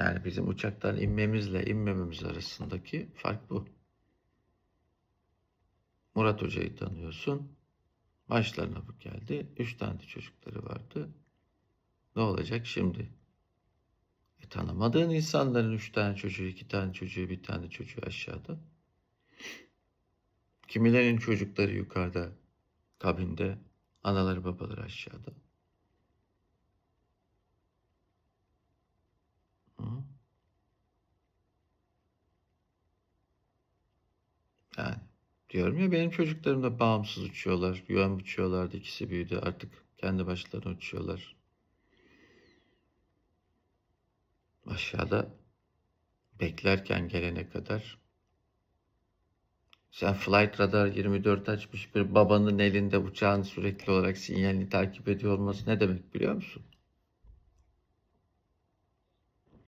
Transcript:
Yani bizim uçaktan inmemizle inmememiz arasındaki fark bu. Murat Hoca'yı tanıyorsun. Başlarına bu geldi. Üç tane çocukları vardı. Ne olacak şimdi? E, tanımadığın insanların üç tane çocuğu, iki tane çocuğu, bir tane çocuğu aşağıda. Kimilerinin çocukları yukarıda, kabinde, anaları babaları aşağıda. Yani diyorum ya benim çocuklarım da bağımsız uçuyorlar. Yuvam uçuyorlardı. ikisi büyüdü. Artık kendi başlarına uçuyorlar. Aşağıda beklerken gelene kadar sen Flight Radar 24 açmış bir babanın elinde uçağın sürekli olarak sinyalini takip ediyor olması ne demek biliyor musun?